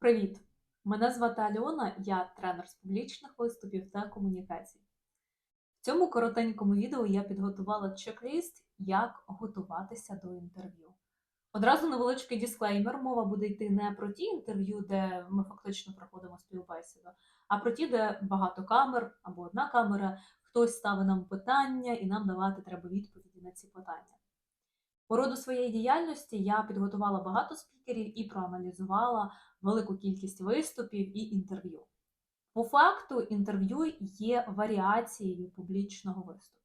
Привіт! Мене звати Альона, я тренер з публічних виступів та комунікацій. В цьому коротенькому відео я підготувала чек-ліст, як готуватися до інтерв'ю. Одразу невеличкий дисклеймер. Мова буде йти не про ті інтерв'ю, де ми фактично проходимо співбесіду, а про ті, де багато камер або одна камера, хтось ставить нам питання, і нам давати треба відповіді на ці питання. По роду своєї діяльності я підготувала багато спікерів і проаналізувала велику кількість виступів і інтерв'ю. По факту, інтерв'ю є варіацією публічного виступу.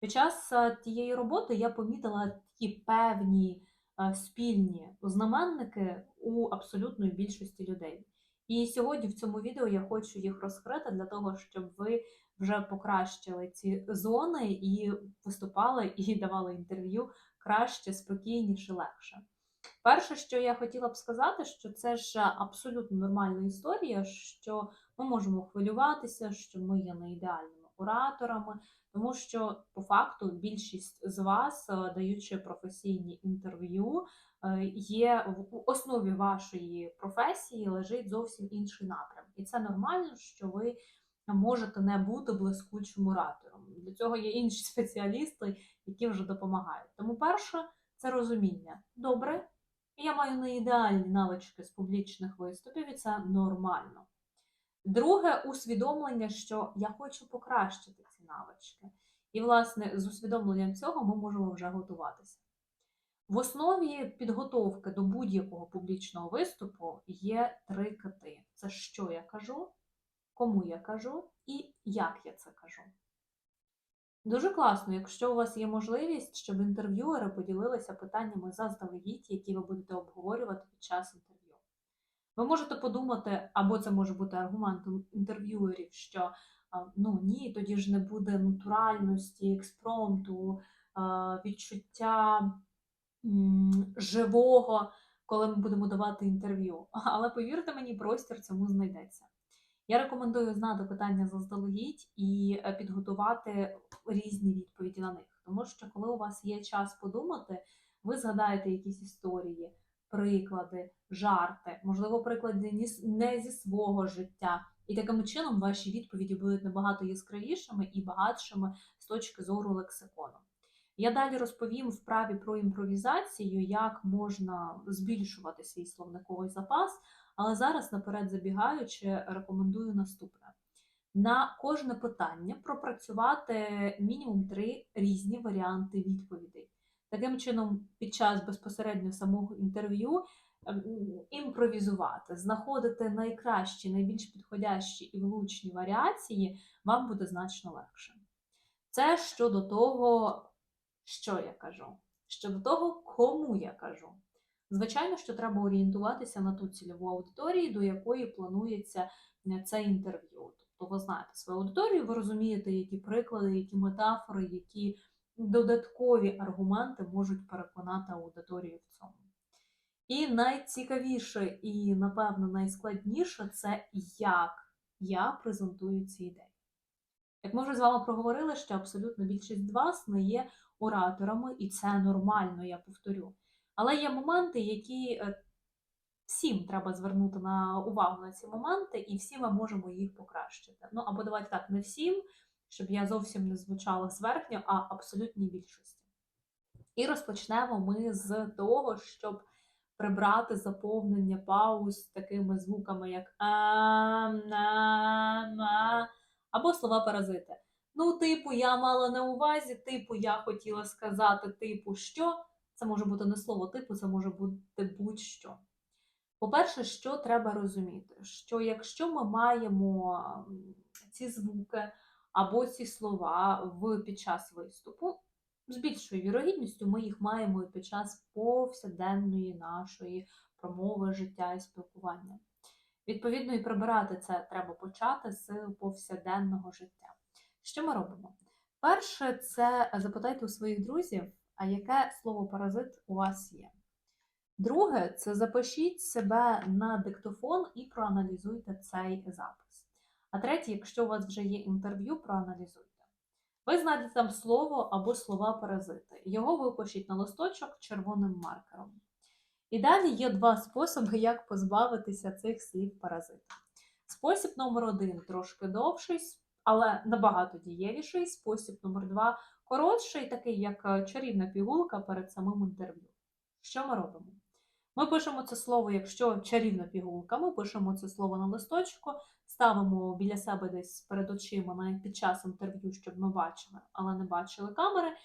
Під час е, тієї роботи я помітила такі певні е, спільні знаменники у абсолютної більшості людей. І сьогодні в цьому відео я хочу їх розкрити для того, щоб ви вже покращили ці зони і виступали і давали інтерв'ю краще, спокійніше, легше. Перше, що я хотіла б сказати, що це ж абсолютно нормальна історія, що ми можемо хвилюватися, що ми є не ідеальними ораторами, тому що по факту більшість з вас, е, даючи професійні інтерв'ю, е, є в основі вашої професії лежить зовсім інший напрям. І це нормально, що ви можете не бути блискучим оратором. Для цього є інші спеціалісти, які вже допомагають. Тому перше це розуміння. Добре, я маю не ідеальні навички з публічних виступів, і це нормально. Друге, усвідомлення, що я хочу покращити ці навички. І, власне, з усвідомленням цього ми можемо вже готуватися. В основі підготовки до будь-якого публічного виступу є три кити: це що я кажу, кому я кажу і як я це кажу. Дуже класно, якщо у вас є можливість, щоб інтерв'юери поділилися питаннями заздалегідь, які ви будете обговорювати під час інтерв'ю. Ви можете подумати, або це може бути аргументом інтерв'юерів, що ну ні, тоді ж не буде натуральності, експромту, відчуття живого, коли ми будемо давати інтерв'ю. Але повірте мені, простір цьому знайдеться. Я рекомендую знати питання заздалегідь і е, підготувати різні відповіді на них. Тому що, коли у вас є час подумати, ви згадаєте якісь історії, приклади, жарти, можливо, приклади не зі свого життя. І таким чином ваші відповіді будуть набагато яскравішими і багатшими з точки зору лексикону. Я далі розповім вправі про імпровізацію, як можна збільшувати свій словниковий запас. Але зараз, наперед забігаючи, рекомендую наступне: на кожне питання пропрацювати мінімум три різні варіанти відповідей. Таким чином, під час безпосередньо самого інтерв'ю ем, імпровізувати, знаходити найкращі, найбільш підходящі і влучні варіації, вам буде значно легше. Це щодо того, що я кажу, щодо того, кому я кажу. Звичайно, що треба орієнтуватися на ту цільову аудиторію, до якої планується е, це інтерв'ю. Тобто, ви знаєте свою аудиторію, ви розумієте, які приклади, які метафори, які додаткові аргументи можуть переконати аудиторію в цьому. І найцікавіше і, напевно, найскладніше це як я презентую ці ідеї. Як ми вже з вами проговорили, що абсолютно більшість з вас не є ораторами, і це нормально, я повторю. Але є моменти, які е, всім треба звернути на увагу на ці моменти, і всі ми можемо їх покращити. Ну або давайте так, не всім, щоб я зовсім не звучала зверхньо, а абсолютній більшості. І розпочнемо ми з того, щоб прибрати заповнення пауз такими звуками, як а, на, на, або слова паразити. Ну, типу, я мала на увазі, типу, я хотіла сказати, типу, що. Це може бути не слово типу, це може бути будь-що. По-перше, що треба розуміти, що якщо ми маємо ці звуки або ці слова в, під час виступу, з більшою вірогідністю ми їх маємо і під час повсякденної нашої промови, життя і спілкування. Відповідно, і прибирати це треба почати з повсякденного життя. Що ми робимо? Перше, це запитайте у своїх друзів а яке слово паразит у вас є. Друге, це запишіть себе на диктофон і проаналізуйте цей запис. А третє, якщо у вас вже є інтерв'ю, проаналізуйте. Ви знайдете там слово або слова паразити. Його випишіть на листочок червоним маркером. І далі є два способи, як позбавитися цих слів паразитів. Спосіб номер один трошки довший, але набагато дієвіший. Спосіб номер два коротший, такий як е, чарівна пігулка перед самим інтерв'ю. Що ми робимо? Ми пишемо це слово, якщо чарівна пігулка, ми пишемо це слово на листочку, ставимо біля себе десь перед очима навіть під час інтерв'ю, щоб ми бачили, але не бачили камери,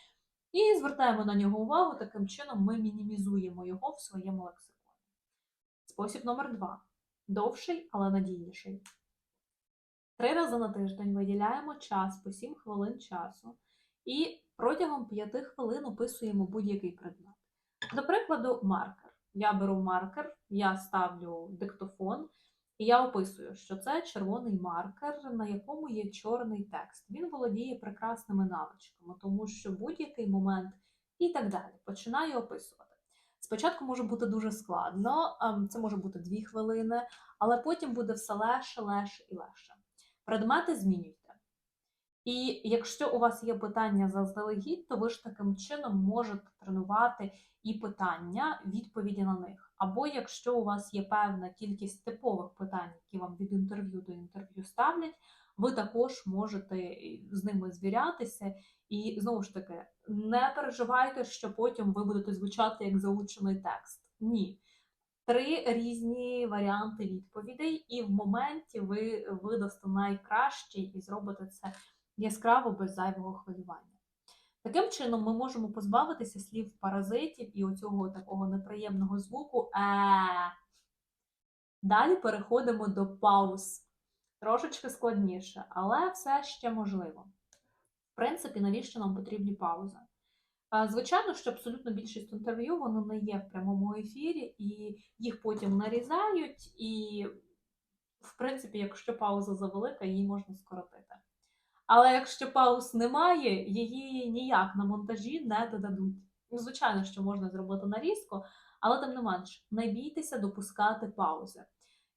і звертаємо на нього увагу. Таким чином ми мінімізуємо його в своєму лексиконі. Спосіб номер два довший, але надійніший. Три рази на тиждень виділяємо час по 7 хвилин часу і протягом 5 хвилин описуємо будь-який предмет. До прикладу, маркер. Я беру маркер, я ставлю диктофон, і я описую, що це червоний маркер, на якому є чорний текст. Він володіє прекрасними навичками, тому що будь-який момент і так далі. Починаю описувати. Спочатку може бути дуже складно, ем, це може бути 2 хвилини, але потім буде все легше, легше і легше. Предмети змінюйте. І якщо у вас є питання заздалегідь, то ви ж таким чином можете тренувати і питання, відповіді на них. Або якщо у вас є певна кількість типових питань, які вам від інтерв'ю до інтерв'ю ставлять, ви також можете з ними звірятися. І знову ж таки, не переживайте, що потім ви будете звучати як заучений текст. Ні. Три різні варіанти відповідей, і в моменті ви видасте найкращий і зробите це яскраво без зайвого хвилювання. Таким чином, ми можемо позбавитися слів паразитів і оцього такого неприємного звуку е. Далі переходимо до пауз. Трошечки складніше, але все ще можливо. В принципі, навіщо нам потрібні паузи? Звичайно, що абсолютно більшість інтерв'ю воно не є в прямому ефірі, і їх потім нарізають, і, в принципі, якщо пауза завелика, її можна скоротити. Але якщо пауз немає, її ніяк на монтажі не додадуть. Ну, звичайно, що можна зробити нарізку, але тим не менш, не бійтеся допускати паузи.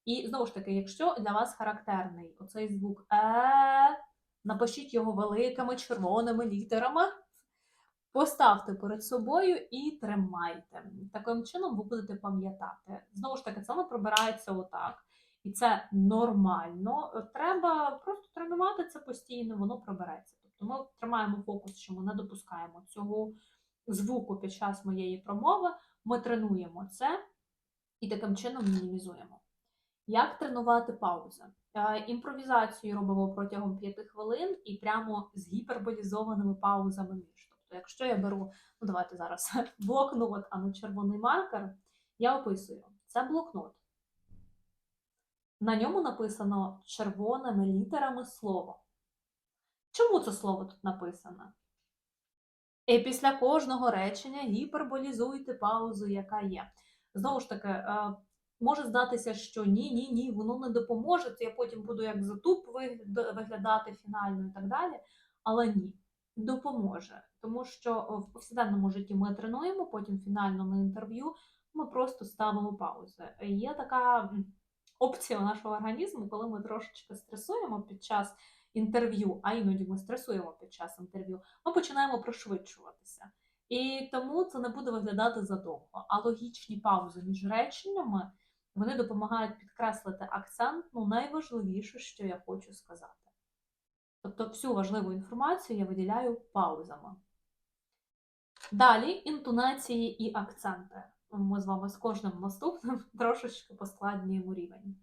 І знову ж таки, якщо для вас характерний оцей звук е, напишіть його великими червоними літерами, поставте перед собою і тримайте. Таким чином ви будете пам'ятати. Знову ж таки, це воно пробирається отак. І це нормально. Треба просто тренувати це постійно, воно пробереться. Тобто ми тримаємо фокус, що ми не допускаємо цього звуку під час моєї промови. Ми тренуємо це і таким чином мінімізуємо. Як тренувати паузи? Е, Імпровізацію робимо протягом 5 хвилин і прямо з гіперболізованими паузами між. Тобто, якщо я беру, ну давайте зараз блокнот, а не червоний маркер, я описую. Це блокнот. На ньому написано червоними літерами слово. Чому це слово тут написано? І після кожного речення гіперболізуйте паузу, яка є. Знову ж таки, е, може здатися, що ні, ні, ні, воно не допоможе, то я потім буду як затуп виглядати фінально і так далі. Але ні, допоможе. Тому що в повсякденному житті ми тренуємо, потім фінально на інтерв'ю ми просто ставимо паузи. Є така опція нашого організму, коли ми трошечки стресуємо під час інтерв'ю, а іноді ми стресуємо під час інтерв'ю, ми починаємо пришвидшуватися. І тому це не буде виглядати задовго. А логічні паузи між реченнями вони допомагають підкреслити акцент, ну найважливіше, що я хочу сказати. Тобто всю важливу інформацію я виділяю паузами. Далі інтонації і акценти ми з вами з кожним наступним трошечки поскладнюємо рівень.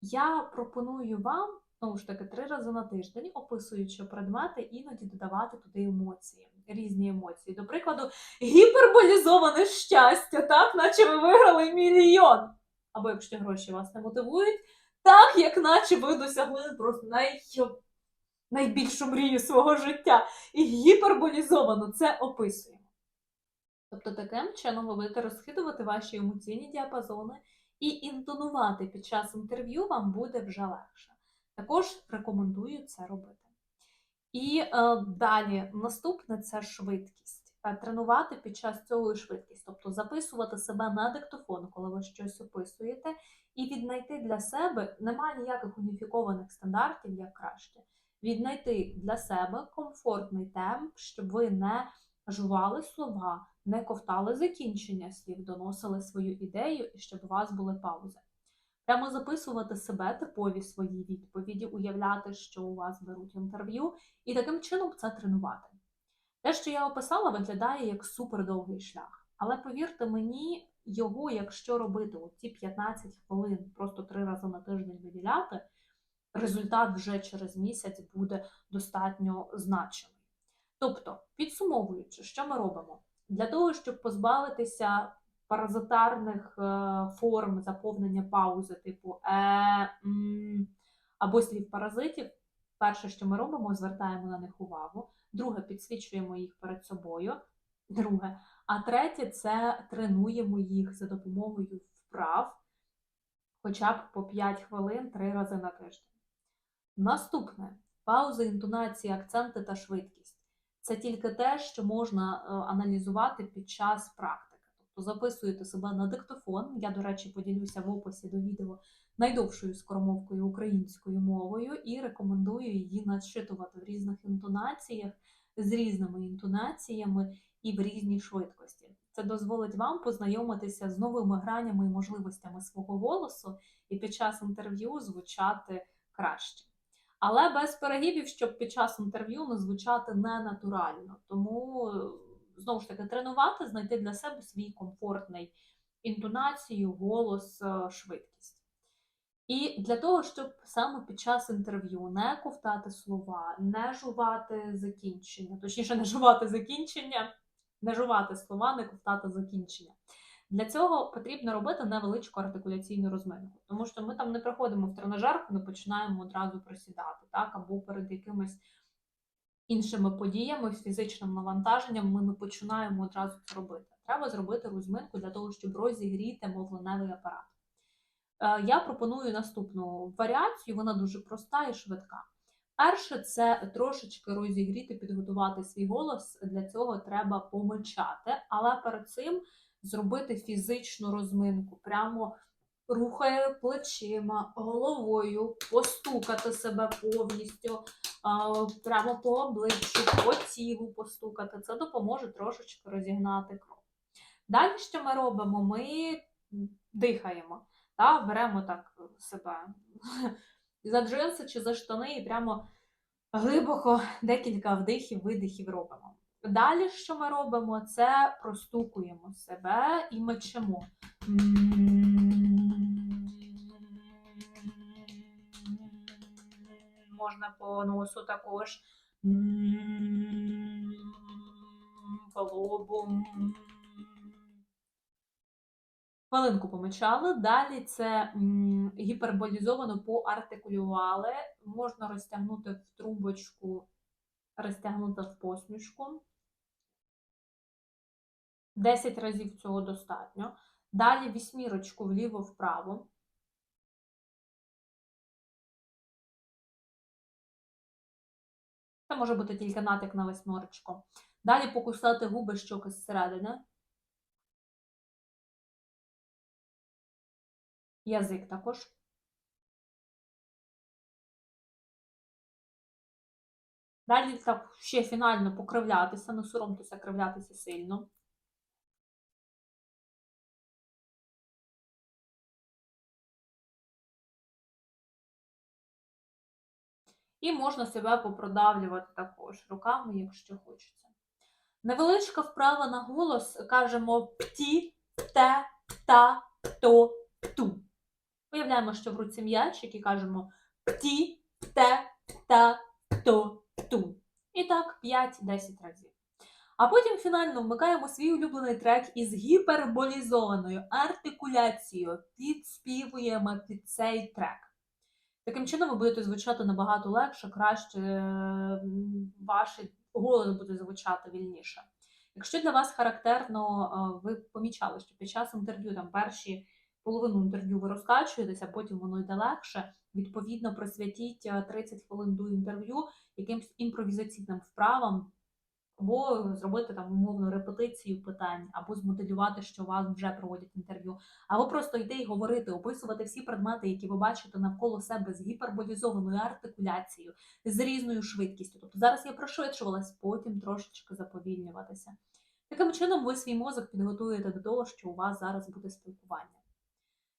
Я пропоную вам, знову ж таки, три рази на тиждень, описуючи предмети, іноді додавати туди емоції, різні емоції. До прикладу, гіперболізоване щастя, так, наче ви виграли мільйон. Або якщо гроші вас не мотивують, так, як наче ви досягли просто най... найбільшу мрію свого життя. І гіперболізовано це описуємо. Тобто таким чином ви будете розхитувати ваші емоційні діапазони і інтонувати під час інтерв'ю вам буде вже легше. Також рекомендую це робити. І е, далі наступне це швидкість. Е, тренувати під час цього швидкість, тобто записувати себе на диктофон, коли ви щось описуєте, і віднайти для себе немає ніяких уніфікованих стандартів, як краще. Віднайти для себе комфортний темп, щоб ви не жували слова, не ковтали закінчення слів, доносили свою ідею і щоб у вас були паузи. Прямо записувати себе типові свої відповіді, уявляти, що у вас беруть інтерв'ю, і таким чином це тренувати. Те, що я описала, виглядає як супердовгий шлях. Але повірте мені, його, якщо робити ці 15 хвилин, просто три рази на тиждень виділяти, результат вже через місяць буде достатньо значимий. Тобто, підсумовуючи, що ми робимо? Для того, щоб позбавитися паразитарних е, форм заповнення паузи, типу е, м, або слів паразитів, перше, що ми робимо, звертаємо на них увагу. Друге, підсвічуємо їх перед собою. Друге, а третє це тренуємо їх за допомогою вправ, хоча б по 5 хвилин 3 рази на тиждень. Наступне паузи, інтонації, акценти та швидкість. Це тільки те, що можна е, аналізувати під час практики. Тобто записуєте себе на диктофон. Я, до речі, поділюся в описі до відео найдовшою скоромовкою українською мовою і рекомендую її начитувати в різних інтонаціях з різними інтонаціями і в різній швидкості. Це дозволить вам познайомитися з новими гранями і можливостями свого голосу і під час інтерв'ю звучати краще. Але без перегибів, щоб під час інтерв'ю не звучати ненатурально. Тому, знову ж таки, тренувати, знайти для себе свій комфортний інтонацію, голос, е, швидкість. І для того, щоб саме під час інтерв'ю не ковтати слова, не жувати закінчення, точніше, не жувати закінчення, не жувати слова, не ковтати закінчення. Для цього потрібно робити невеличку артикуляційну розминку, тому що ми там не приходимо в тренажерку, не починаємо одразу присідати, так, або перед якимись іншими подіями, фізичним навантаженням ми не починаємо одразу це робити. Треба зробити розминку для того, щоб розігріти мовленевий апарат. Е, я пропоную наступну варіацію, вона дуже проста і швидка. Перше, це трошечки розігріти, підготувати свій голос. Для цього треба помичати, але перед цим зробити фізичну розминку, прямо рухає плечима, головою, постукати себе повністю, прямо по обличчю, по тілу постукати. Це допоможе трошечки розігнати кров. Далі, що ми робимо? Ми дихаємо, та, беремо так себе за джинси чи за штани і прямо глибоко декілька вдихів, видихів робимо. Далі, що ми робимо, це простукуємо себе і мечемо. Можна по носу також, по лобу. Хвилинку помичали. Далі це гіперболізовано поартикулювали. Можна розтягнути в трубочку, розтягнути в посмішку. 10 разів цього достатньо. Далі вісьмірочку вліво-вправо. Це може бути тільки натик на восьмерочку. Далі покусати губи щоки зсередини. Язик також. Далі так ще фінально покривлятися, не соромтеся кривлятися сильно. І можна себе попродавлювати також руками, якщо хочеться. Невеличка вправа на голос кажемо пті, те, та, то, ту. Уявляємо, що в руці м'ячик і кажемо пті, те, та, то, ту. І так 5-10 разів. А потім фінально вмикаємо свій улюблений трек із гіперболізованою артикуляцією, підспівуємо під цей трек. Таким чином ви будете звучати набагато легше, краще, ваш голос буде звучати вільніше. Якщо для вас характерно, ви помічали, що під час інтерв'ю там перші половину інтерв'ю ви розкачуєтеся, потім воно йде легше. Відповідно, присвятіть 30 хвилин до інтерв'ю якимсь імпровізаційним вправам, або зробити там умовну репетицію питань, або змоделювати, що вас вже проводять інтерв'ю, або просто йти і говорити, описувати всі предмети, які ви бачите навколо себе з гіперболізованою артикуляцією, з різною швидкістю. Тобто зараз я пришвидшувалась, потім трошечки заповільнюватися. Таким чином, ви свій мозок підготуєте до того, що у вас зараз буде спілкування.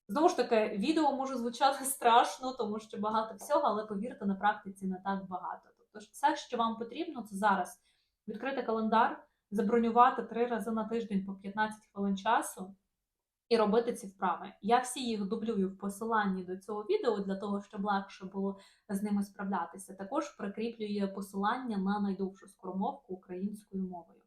Знову ж таки, відео може звучати страшно, тому що багато всього, але повірте, на практиці не так багато. Тобто, все, що вам потрібно, це зараз відкрити календар, забронювати три рази на тиждень по 15 хвилин часу і робити ці вправи. Я всі їх дублюю в посиланні до цього відео для того, щоб легше було з ними справлятися. Також прикріплюю посилання на найдовшу скоромовку українською мовою.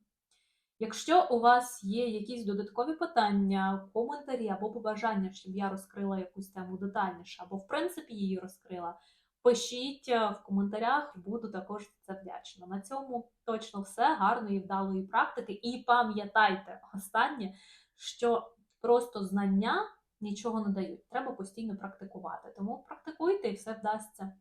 Якщо у вас є якісь додаткові питання, коментарі або побажання, щоб я розкрила якусь тему детальніше, або в принципі її розкрила, пишіть е, в коментарях, буду також за це вдячна. На цьому точно все. Гарної, вдалої практики. І пам'ятайте останнє, що просто знання нічого не дають. Треба постійно практикувати. Тому практикуйте і все вдасться.